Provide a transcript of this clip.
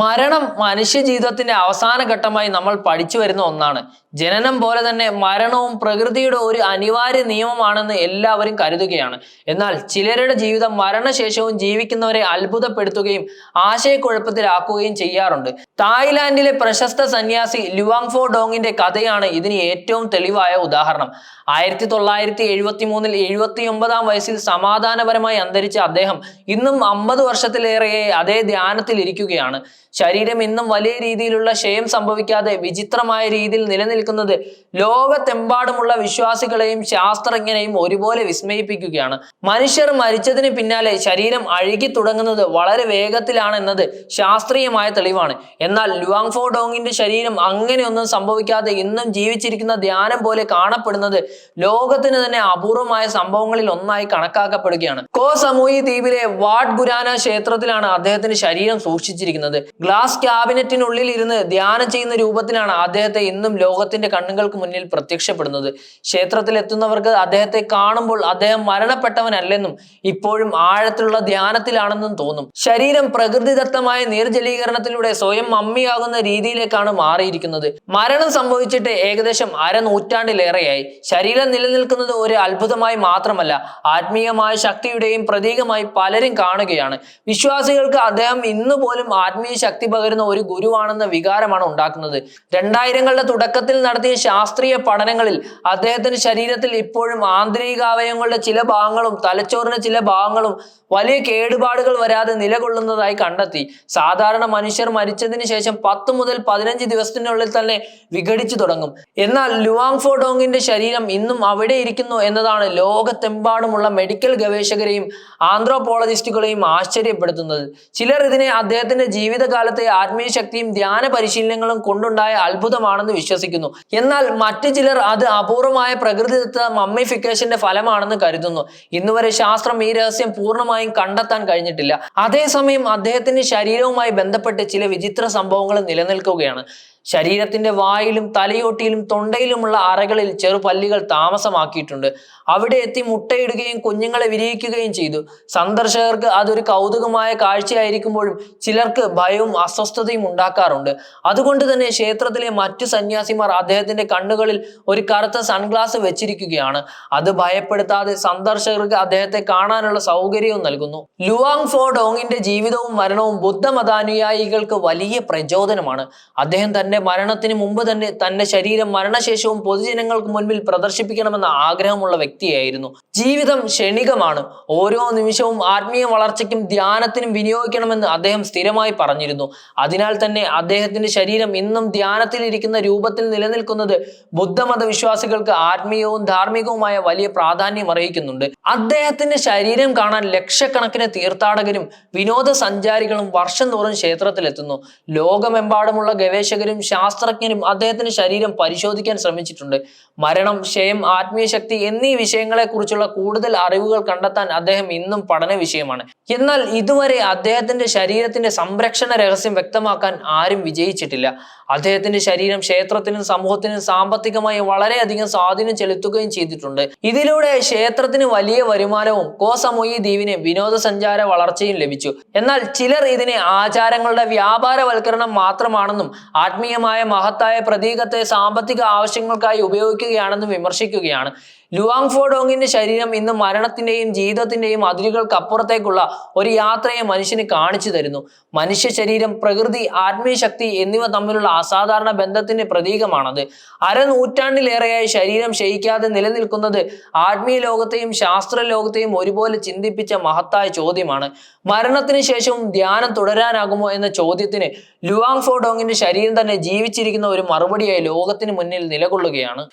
മരണം മനുഷ്യ ജീവിതത്തിന്റെ അവസാന ഘട്ടമായി നമ്മൾ പഠിച്ചു വരുന്ന ഒന്നാണ്. ജനനം പോലെ തന്നെ മരണവും പ്രകൃതിയുടെ ഒരു അനിവാര്യ നിയമമാണെന്ന് എല്ലാവരും കരുതുകയാണ്. എന്നാൽ ചിലരുടെ ജീവിതം മരണശേഷവും ജീവിക്കുന്നവരെ അത്ഭുതപ്പെടുത്തുകയും ആശയക്കുഴപ്പത്തിലാക്കുകയും ചെയ്യാറുണ്ട്. തായ്ലാന്റിലെ പ്രശസ്ത സന്യാസി ലുവാങ്ഫോ ഡോങ്ങിന്റെ കഥയാണ് ഇതിന് ഏറ്റവും തെളിവായ ഉദാഹരണം. ആയിരത്തി തൊള്ളായിരത്തി എഴുപത്തി മൂന്നിൽ എഴുപത്തി ഒമ്പതാം വയസ്സിൽ സമാധാനപരമായി അന്തരിച്ച അദ്ദേഹം ഇന്നും അമ്പത് വർഷത്തിലേറെയായി അതേ ധ്യാനത്തിൽ ഇരിക്കുകയാണ് ശരീരം ഇന്നും വലിയ രീതിയിലുള്ള ക്ഷയം സംഭവിക്കാതെ വിചിത്രമായ രീതിയിൽ നിലനിൽക്കുന്നത് ലോകത്തെമ്പാടുമുള്ള വിശ്വാസികളെയും ശാസ്ത്രജ്ഞരെയും ഒരുപോലെ വിസ്മയിപ്പിക്കുകയാണ്. മനുഷ്യർ മരിച്ചതിന് പിന്നാലെ ശരീരം അഴുകി തുടങ്ങുന്നത് വളരെ വേഗത്തിലാണെന്നത് ശാസ്ത്രീയമായ തെളിവാണ്. എന്നാൽ ലുവാങ്ഫോ ഡോങ്ങിന്റെ ശരീരം അങ്ങനെയൊന്നും സംഭവിക്കാതെ ഇന്നും ജീവിച്ചിരിക്കുന്ന ധ്യാനം പോലെ കാണപ്പെടുന്നത് ലോകത്തിന് തന്നെ അപൂർവമായ സംഭവങ്ങളിൽ ഒന്നായി കണക്കാക്കപ്പെടുകയാണ്. കോ സമൂഹി ദ്വീപിലെ വാട്ട് ഗുരാന ക്ഷേത്രത്തിലാണ് അദ്ദേഹത്തിന്റെ ശരീരം സൂക്ഷിച്ചിരിക്കുന്നത്. ഗ്ലാസ് ക്യാബിനറ്റിനുള്ളിൽ ഇരുന്ന് ധ്യാനം ചെയ്യുന്ന രൂപത്തിലാണ് അദ്ദേഹത്തെ ഇന്നും ലോകത്തിന്റെ കണ്ണുകൾക്ക് മുന്നിൽ പ്രത്യക്ഷപ്പെടുന്നത്. ക്ഷേത്രത്തിൽ എത്തുന്നവർക്ക് അദ്ദേഹത്തെ കാണുമ്പോൾ അദ്ദേഹം മരണപ്പെട്ടവനല്ലെന്നും ഇപ്പോഴും ആഴത്തിലുള്ള ധ്യാനത്തിലാണെന്നും തോന്നും. ശരീരം പ്രകൃതിദത്തമായ നീർജലീകരണത്തിലൂടെ സ്വയം മമ്മിയാകുന്ന രീതിയിലേക്കാണ് മാറിയിരിക്കുന്നത്. മരണം സംഭവിച്ചിട്ട് ഏകദേശം അരനൂറ്റാണ്ടിലേറെയായി ശരീരം നിലനിൽക്കുന്നത് ഒരു അത്ഭുതമായി മാത്രമല്ല ആത്മീയമായ ശക്തിയുടെയും പ്രതീകമായി പലരും കാണുകയാണ്. വിശ്വാസികൾക്ക് അദ്ദേഹം ഇന്നുപോലും ആത്മീയ ശക്തി പകരുന്ന ഒരു ഗുരുവാണെന്ന വികാരമാണ് ഉണ്ടാക്കുന്നത്. രണ്ടായിരങ്ങളുടെ തുടക്കത്തിൽ നടത്തിയ ശാസ്ത്രീയ പഠനങ്ങളിൽ അദ്ദേഹത്തിന്റെ ശരീരത്തിൽ ഇപ്പോഴും ആന്തരികാവയവങ്ങളുടെ ചില ഭാഗങ്ങളും തലച്ചോറിന്റെ ചില ഭാഗങ്ങളും വലിയ കേടുപാടുകൾ വരാതെ നിലകൊള്ളുന്നതായി കണ്ടെത്തി. സാധാരണ മനുഷ്യർ മരിച്ചതിന് ശേഷം പത്ത് മുതൽ പതിനഞ്ച് ദിവസത്തിനുള്ളിൽ തന്നെ വിഘടിച്ചു തുടങ്ങും. എന്നാൽ ലുവാങ് ഫോഡോങ്ങിന്റെ ശരീരം ഇന്നും അവിടെ ഇരിക്കുന്നു എന്നതാണ് ലോകത്തെമ്പാടുമുള്ള മെഡിക്കൽ ഗവേഷകരെയും ആന്ത്രോപോളജിസ്റ്റുകളെയും ആശ്ചര്യപ്പെടുത്തുന്നത്. ചിലർ ഇതിനെ അദ്ദേഹത്തിന്റെ ജീവിതകാലത്തെ ആത്മീയ ശക്തിയും ധ്യാന പരിശീലനങ്ങളും കൊണ്ടുണ്ടായ അത്ഭുതമാണെന്ന് വിശ്വസിക്കുന്നു. എന്നാൽ മറ്റു ചിലർ അത് അപൂർവമായ പ്രകൃതിദത്ത മമ്മിഫിക്കേഷന്റെ ഫലമാണെന്ന് കരുതുന്നു. ഇന്നുവരെ ശാസ്ത്രം ഈ രഹസ്യം പൂർണമായും കണ്ടെത്താൻ കഴിഞ്ഞിട്ടില്ല. അതേസമയം അദ്ദേഹത്തിന്റെ ശരീരവുമായി ബന്ധപ്പെട്ട് ചില വിചിത്ര സംഭവങ്ങൾ നിലനിൽക്കുകയാണ്. ശരീരത്തിന്റെ വായിലും തലയോട്ടിയിലും തൊണ്ടയിലുമുള്ള അറകളിൽ ചെറുപല്ലികൾ താമസമാക്കിയിട്ടുണ്ട്. അവിടെ എത്തി മുട്ടയിടുകയും കുഞ്ഞുങ്ങളെ വിരിയിക്കുകയും ചെയ്തു. സന്ദർശകർക്ക് അതൊരു കൗതുകമായ കാഴ്ചയായിരിക്കുമ്പോഴും ചിലർക്ക് ഭയവും അസ്വസ്ഥതയും ഉണ്ടാക്കാറുണ്ട്. അതുകൊണ്ട് തന്നെ ക്ഷേത്രത്തിലെ മറ്റു സന്യാസിമാർ അദ്ദേഹത്തിന്റെ കണ്ണുകളിൽ ഒരു കറുത്ത സൺഗ്ലാസ് വെച്ചിരിക്കുകയാണ്. അത് ഭയപ്പെടുത്താതെ സന്ദർശകർക്ക് അദ്ദേഹത്തെ കാണാനുള്ള സൗകര്യവും നൽകുന്നു. ലുവാങ് ഫോ ഡോങ്ങിന്റെ ജീവിതവും മരണവും ബുദ്ധമതാനുയായികൾക്ക് വലിയ പ്രചോദനമാണ്. അദ്ദേഹം തന്റെ മരണത്തിന് മുമ്പ് തന്നെ തന്റെ ശരീരം മരണശേഷവും പൊതുജനങ്ങൾക്ക് മുൻപിൽ പ്രദർശിപ്പിക്കണമെന്ന ആഗ്രഹമുള്ള വ്യക്തിയായിരുന്നു. ജീവിതം ക്ഷണികമാണ്. ഓരോ നിമിഷവും ആത്മീയ വളർച്ചയ്ക്കും ധ്യാനത്തിനും വിനിയോഗിക്കണമെന്ന് അദ്ദേഹം സ്ഥിരമായി പറഞ്ഞിരുന്നു. അതിനാൽ തന്നെ അദ്ദേഹത്തിന്റെ ശരീരം ഇന്നും ധ്യാനത്തിലിരിക്കുന്ന രൂപത്തിൽ നിലനിൽക്കുന്നത് ബുദ്ധമത വിശ്വാസികൾക്ക് ആത്മീയവും ധാർമ്മികവുമായ വലിയ പ്രാധാന്യം അറിയിക്കുന്നുണ്ട് അദ്ദേഹത്തിന്റെ ശരീരം കാണാൻ ലക്ഷക്കണക്കിന് തീർത്ഥാടകരും വിനോദസഞ്ചാരികളും വർഷം തോറും ക്ഷേത്രത്തിലെത്തുന്നു. ലോകമെമ്പാടുമുള്ള ഗവേഷകരും ശാസ്ത്രജ്ഞരും അദ്ദേഹത്തിന്റെ ശരീരം പരിശോധിക്കാൻ ശ്രമിച്ചിട്ടുണ്ട്. മരണം ക്ഷയം ആത്മീയ ശക്തി എന്നീ വിഷയങ്ങളെ കുറിച്ചുള്ള കൂടുതൽ അറിവുകൾ കണ്ടെത്താൻ അദ്ദേഹം ഇന്നും പഠന വിഷയമാണ്. എന്നാൽ ഇതുവരെ അദ്ദേഹത്തിന്റെ ശരീരത്തിന്റെ സംരക്ഷണ രഹസ്യം വ്യക്തമാക്കാൻ ആരും വിജയിച്ചിട്ടില്ല. അദ്ദേഹത്തിന്റെ ശരീരം ക്ഷേത്രത്തിനും സമൂഹത്തിനും സാമ്പത്തികമായി വളരെയധികം സ്വാധീനം ചെലുത്തുകയും ചെയ്തിട്ടുണ്ട്. ഇതിലൂടെ ക്ഷേത്രത്തിന് വലിയ വരുമാനവും കോസമൊയി ദ്വീപിന് വിനോദസഞ്ചാര വളർച്ചയും ലഭിച്ചു. എന്നാൽ ചിലർ ഇതിനെ ആചാരങ്ങളുടെ വ്യാപാരവൽക്കരണം മാത്രമാണെന്നും ആത്മീയമായ മഹത്തായ പ്രതീകത്തെ സാമ്പത്തിക ആവശ്യങ്ങൾക്കായി ഉപയോഗിക്കുകയാണെന്ന് വിമർശിക്കുകയാണ്. ലുവാങ് ഫോഡോങ്ങിന്റെ ശരീരം ഇന്ന് മരണത്തിന്റെയും ജീവിതത്തിന്റെയും അതിരുകൾക്കപ്പുറത്തേക്കുള്ള ഒരു യാത്രയെ മനുഷ്യന് കാണിച്ചു തരുന്നു. മനുഷ്യ ശരീരം പ്രകൃതി ആത്മീയ ശക്തി എന്നിവ തമ്മിലുള്ള അസാധാരണ ബന്ധത്തിന്റെ പ്രതീകമാണത്. അരനൂറ്റാണ്ടിലേറെയായി ശരീരം ക്ഷയിക്കാതെ നിലനിൽക്കുന്നത് ആത്മീയ ലോകത്തെയും ശാസ്ത്ര ലോകത്തെയും ഒരുപോലെ ചിന്തിപ്പിച്ച മഹത്തായ ചോദ്യമാണ്. മരണത്തിന് ശേഷവും ധ്യാനം തുടരാനാകുമോ എന്ന ചോദ്യത്തിന് ലുവാങ് ഫോഡോങ്ങിന്റെ ശരീരം തന്നെ ജീവിച്ചിരിക്കുന്ന ഒരു മറുപടിയായി ലോകത്തിന് മുന്നിൽ നിലകൊള്ളുകയാണ്.